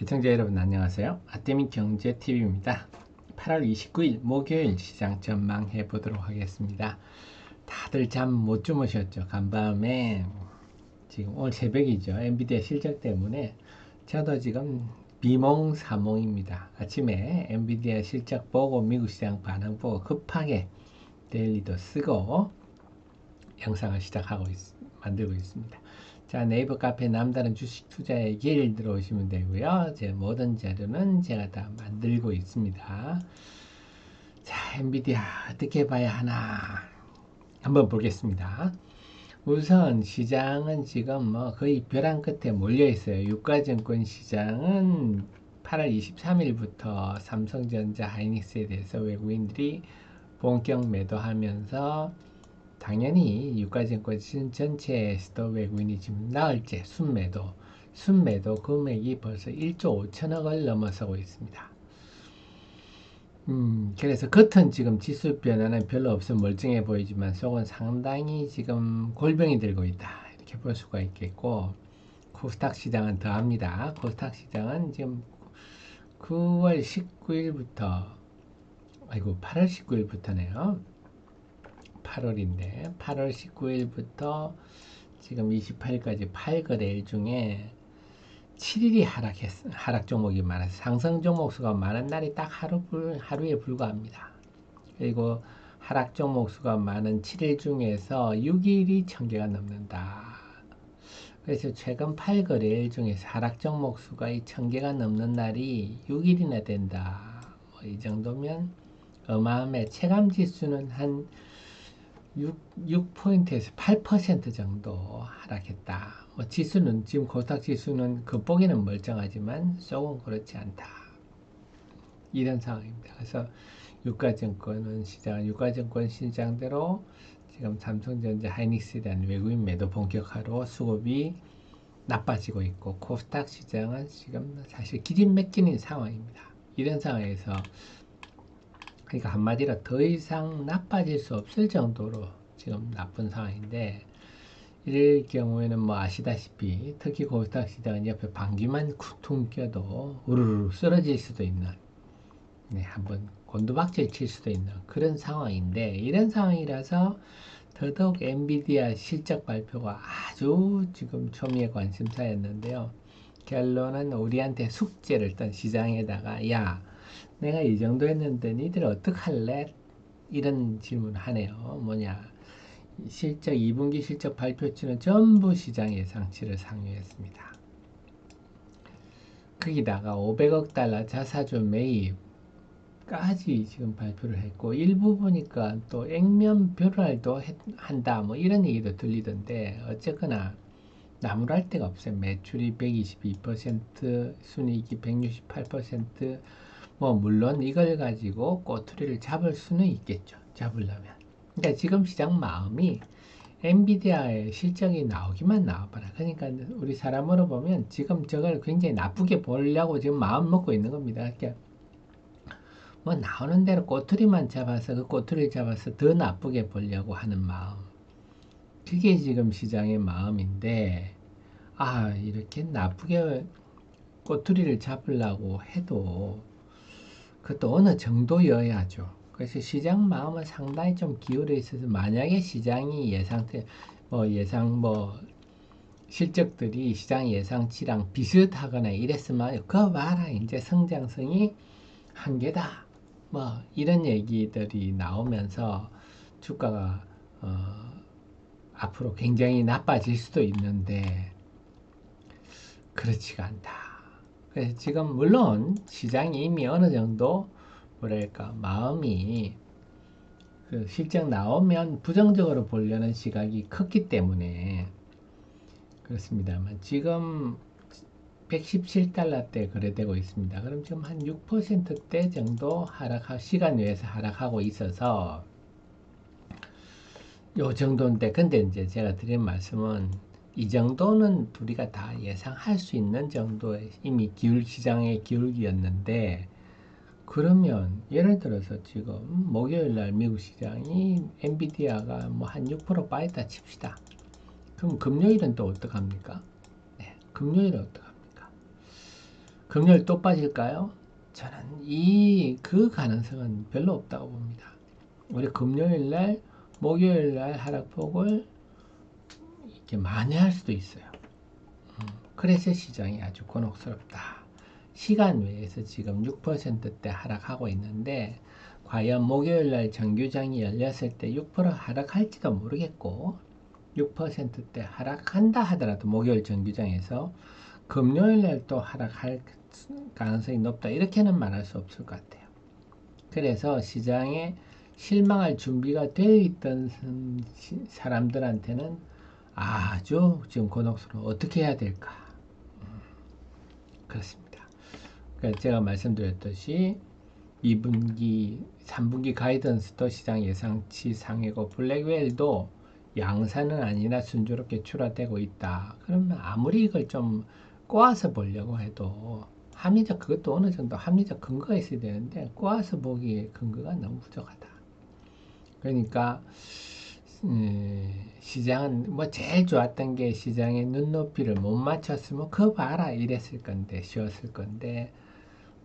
시청자 여러분 안녕하세요. 아테미 경제TV입니다. 8월 29일 목요일 시장 전망 해 보도록 하겠습니다. 다들 잠 못 주무셨죠? 간밤에 지금 오늘 새벽이죠. 엔비디아 실적 때문에 저도 지금 비몽사몽입니다. 아침에 엔비디아 실적 보고 미국 시장 반응 보고 급하게 데일리도 쓰고 영상을 시작하고 있, 만들고 있습니다. 자, 네이버 카페 남다른 주식 투자의 길 들어오시면 되고요. 제 모든 자료는 제가 다 만들고 있습니다. 자, 엔비디아 어떻게 봐야 하나 한번 보겠습니다. 우선 시장은 지금 뭐 거의 벼랑 끝에 몰려 있어요. 유가증권 시장은 8월 23일부터 삼성전자 하이닉스에 대해서 외국인들이 본격 매도하면서 당연히 유가증권 전체에서도 외국인이 지금 나흘째 순매도, 순매도 금액이 벌써 1조 5천억을 넘어서고 있습니다. 음, 그래서 겉은 지금 지수 변화는 별로 없어 멀쩡해 보이지만 속은 상당히 지금 골병이 들고 있다. 이렇게 볼 수가 있겠고, 코스닥 시장은 더합니다. 코스닥 시장은 지금 9월 19일부터, 아이고, 8월 19일부터네요. 8월인데 8월 19일부터 지금 28일까지 8거래일 중에 7일이 하락했, 하락 종목이 많아서 상승 종목 수가 많은 날이 딱 하루, 하루에 불과합니다. 그리고 하락 종목 수가 많은 7일 중에서 6일이 1000개가 넘는다. 그래서 최근 8거래일 중에서 하락 종목 수가 1000개가 넘는 날이 6일이나 된다. 뭐 이 정도면 어마어마해. 체감 지수는 한 6, 포인트에서 8% 정도 하락했다. 뭐 지수는 지금 코스닥 지수는 겉보기는 멀쩡하지만 속은 그렇지 않다. 이런 상황입니다. 그래서 유가증권은 시장, 유가증권 시장대로 지금 삼성전자 하이닉스에 대한 외국인 매도 본격화로 수급이 나빠지고 있고 코스닥 시장은 지금 사실 기진맥진인 상황입니다. 이런 상황에서 그러니까 한마디로 더 이상 나빠질 수 없을 정도로 지금 나쁜 상황인데 이럴 경우에는 뭐 아시다시피 특히 코스닥 시장은 옆에 방귀만 쿵퉁 껴도 우르르 쓰러질 수도 있는 네, 한번 곤두박질 칠 수도 있는 그런 상황인데 이런 상황이라서 더더욱 엔비디아 실적 발표가 아주 지금 초미의 관심사였는데요. 결론은 우리한테 숙제를 떤 시장에다가 야 내가 이 정도 했는데 니들 어떡할래? 이런 질문 하네요. 뭐냐. 실적 2분기 실적 발표치는 전부 시장 예상치를 상회했습니다. 거기다가 500억 달러 자사주 매입까지 지금 발표를 했고 일부 보니까 또 액면 별알도 한다 뭐 이런 얘기도 들리던데 어쨌거나 나무랄 데가 없어요. 매출이 122% 순이익이 168% 뭐 물론 이걸 가지고 꼬투리를 잡을 수는 있겠죠. 잡으려면. 그러니까 지금 시장 마음이 엔비디아의 실적이 나오기만 나와봐라. 그러니까 우리 사람으로 보면 지금 저걸 굉장히 나쁘게 보려고 지금 마음 먹고 있는 겁니다. 그러니까 뭐 나오는 대로 꼬투리만 잡아서 그 꼬투리를 잡아서 더 나쁘게 보려고 하는 마음. 그게 지금 시장의 마음인데 아 이렇게 나쁘게 꼬투리를 잡으려고 해도 그것도 어느 정도여야죠. 그래서 시장 마음은 상당히 좀 기울어 있어서 만약에 시장이 예상대 뭐 예상 뭐 실적들이 시장 예상치랑 비슷하거나 이랬으면 그거 봐라 이제 성장성이 한계다 뭐 이런 얘기들이 나오면서 주가가 어 앞으로 굉장히 나빠질 수도 있는데 그렇지가 않다. 그래서 지금 물론 시장이 이미 어느 정도 뭐랄까 마음이 그 실적 나오면 부정적으로 보려는 시각이 컸기 때문에 그렇습니다만 지금 117달러 대 거래되고 있습니다. 그럼 지금 한 6%대 정도 하락 시간 외에서 하락하고 있어서 요 정도인데 근데 이제 제가 드린 말씀은 이 정도는 우리가 다 예상할 수 있는 정도의 이미 기울 시장의 기울기였는데 그러면 예를 들어서 지금 목요일 날 미국 시장이 엔비디아가 뭐 한 6% 빠졌다 칩시다. 그럼 금요일은 또 어떡합니까? 네, 금요일은 어떡합니까? 금요일 또 빠질까요? 저는 이 그 가능성은 별로 없다고 봅니다. 우리 금요일 날, 목요일 날 하락폭을 이렇게 만회할 수도 있어요. 음, 그래서 시장이 아주 곤혹스럽다. 시간 외에서 지금 6%대 하락하고 있는데 과연 목요일 날 정규장이 열렸을 때 6% 하락할지도 모르겠고 6%대 하락한다 하더라도 목요일 정규장에서 금요일 날 또 하락할 가능성이 높다 이렇게는 말할 수 없을 것 같아요. 그래서 시장에 실망할 준비가 되어 있던 사람들한테는 아주 지금 곤혹스러워 어떻게 해야 될까 음, 그렇습니다. 그러니까 제가 말씀드렸듯이 2분기, 3분기 가이던스도 시장 예상치 상이고 블랙웰도 양산은 아니나 순조롭게 출하되고 있다. 그러면 아무리 이걸 좀 꼬아서 보려고 해도 합리적 그것도 어느 정도 합리적 근거가 있어야 되는데 꼬아서 보기에 근거가 너무 부족하다. 그러니까 음, 시장은 뭐 제일 좋았던 게 시장의 눈높이를 못 맞췄으면 그 봐라 이랬을 건데 쉬웠을 건데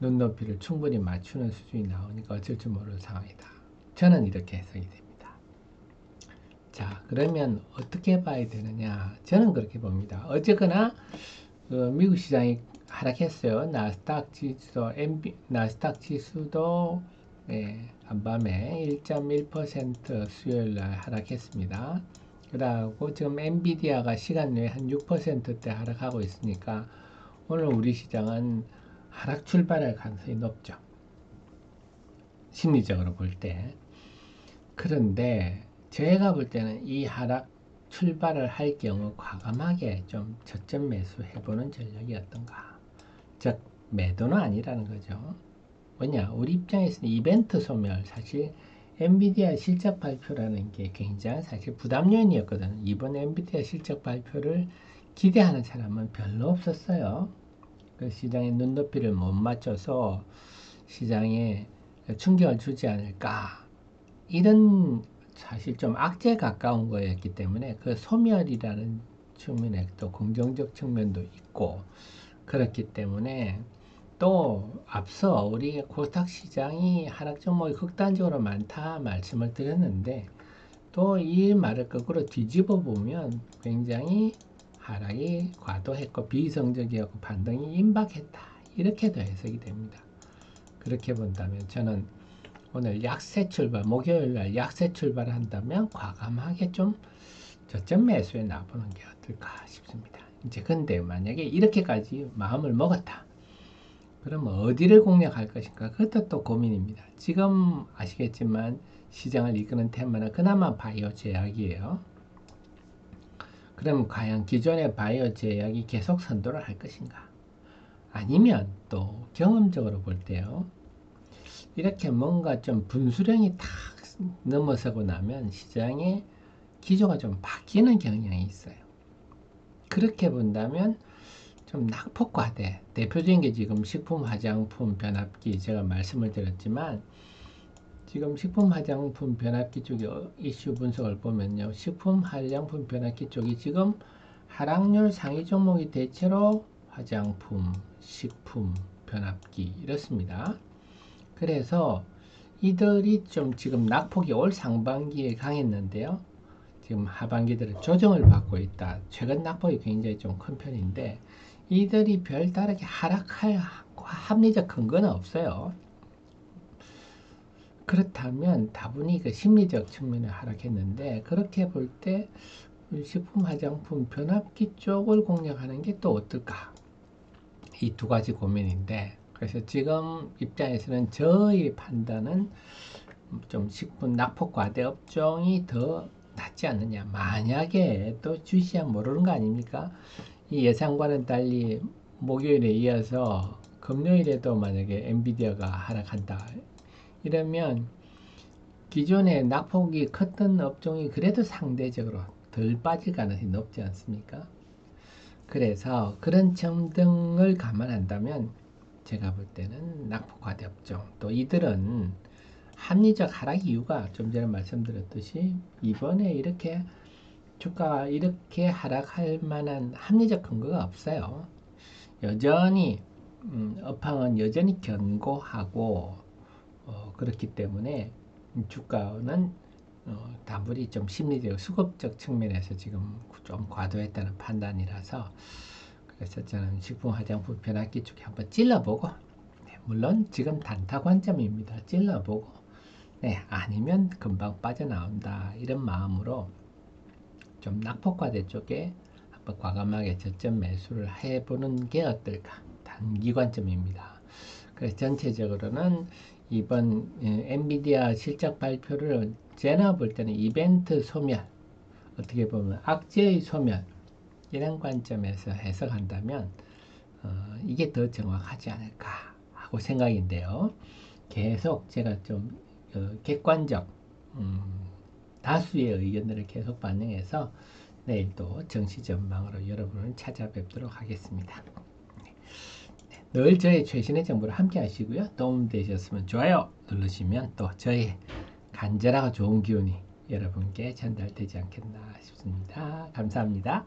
눈높이를 충분히 맞추는 수준이 나오니까 어쩔 줄 모르는 상황이다. 저는 이렇게 해석이 됩니다. 자, 그러면 어떻게 봐야 되느냐? 저는 그렇게 봅니다. 어쨌거나 그 미국 시장이 하락했어요. 나스닥 지수도 MB, 나스닥 지수도 예, 간밤에 1.1% 수요일 날 하락했습니다. 그러고 지금 엔비디아가 시간 내에 한 6%대 하락하고 있으니까 오늘 우리 시장은 하락 출발할 가능성이 높죠. 심리적으로 볼 때. 그런데 제가 볼 때는 이 하락 출발을 할 경우 과감하게 좀 저점 매수 해보는 전략이 어떤가. 즉, 매도는 아니라는 거죠. 뭐냐, 우리 입장에서는 이벤트 소멸, 사실 엔비디아 실적 발표라는 게 굉장히 사실 부담 요인이었거든요. 이번 엔비디아 실적 발표를 기대하는 사람은 별로 없었어요. 그 시장의 눈높이를 못 맞춰서 시장에 충격을 주지 않을까. 이런 사실 좀 악재에 가까운 거였기 때문에 그 소멸이라는 측면에 또 긍정적 측면도 있고 그렇기 때문에 또 앞서 우리 코스닥 시장이 하락 종목이 극단적으로 많다 말씀을 드렸는데 또 이 말을 거꾸로 뒤집어 보면 굉장히 하락이 과도했고 비이성적이었고 반등이 임박했다. 이렇게도 해석이 됩니다. 그렇게 본다면 저는 오늘 약세 출발, 목요일 날 약세 출발을 한다면 과감하게 좀 저점 매수에 나보는 게 어떨까 싶습니다. 이제 근데 만약에 이렇게까지 마음을 먹었다. 그러면 어디를 공략할 것인가? 그것도 또 고민입니다. 지금 아시겠지만 시장을 이끄는 테마는 그나마 바이오 제약이에요. 그럼 과연 기존의 바이오 제약이 계속 선도를 할 것인가? 아니면 또 경험적으로 볼 때요. 이렇게 뭔가 좀 분수령이 탁 넘어서고 나면 시장의 기조가 좀 바뀌는 경향이 있어요. 그렇게 본다면 좀 낙폭과대 대표적인 게 지금 식품 화장품 변압기 제가 말씀을 드렸지만 지금 식품 화장품 변압기 쪽의 어, 이슈 분석을 보면요. 식품 화장품 변압기 쪽이 지금 하락률 상위 종목이 대체로 화장품, 식품, 변압기 이렇습니다. 그래서 이들이 좀 지금 낙폭이 올 상반기에 강했는데요. 지금 하반기들은 조정을 받고 있다. 최근 낙폭이 굉장히 좀 큰 편인데 이들이 별다르게 하락할 합리적 근거는 없어요. 그렇다면 다분히 그 심리적 측면에 하락했는데 그렇게 볼 때 식품 화장품 변압기 쪽을 공략하는 게 또 어떨까? 이 두 가지 고민인데 그래서 지금 입장에서는 저희 판단은 좀 식품 낙폭 과대 업종이 더 낫지 않느냐. 만약에 또 주시야 모르는 거 아닙니까? 이 예상과는 달리 목요일에 이어서 금요일에도 만약에 엔비디아가 하락한다. 이러면 기존에 낙폭이 컸던 업종이 그래도 상대적으로 덜 빠질 가능성이 높지 않습니까? 그래서 그런 점 등을 감안한다면 제가 볼 때는 낙폭 과대 업종 또 이들은 합리적 하락 이유가 좀 전에 말씀드렸듯이 이번에 이렇게 주가가 이렇게 하락할 만한 합리적 근거가 없어요. 여전히 음, 업황은 여전히 견고하고 어, 그렇기 때문에 주가는 어, 다분히 좀 심리적 수급적 측면에서 지금 좀 과도했다는 판단이라서 그래서 저는 식품 화장품 변압기 쪽에 한번 찔러보고 네, 물론 지금 단타 관점입니다. 찔러보고 네 아니면 금방 빠져나온다 이런 마음으로 좀 낙폭과대 쪽에 한번 과감하게 저점 매수를 해보는 게 어떨까 단기 관점입니다. 그래서 전체적으로는 이번 예, 엔비디아 실적 발표를 제가 볼 때는 이벤트 소멸 어떻게 보면 악재의 소멸 이런 관점에서 해석한다면 어, 이게 더 정확하지 않을까 하고 생각인데요. 계속 제가 좀 어, 객관적 음, 다수의 의견들을 계속 반영해서 내일도 정시 전망으로 여러분을 찾아뵙도록 하겠습니다. 네, 늘 저의 최신의 정보를 함께 하시고요. 도움되셨으면 좋아요 누르시면 또 저의 간절하고 좋은 기운이 여러분께 전달되지 않겠나 싶습니다. 감사합니다.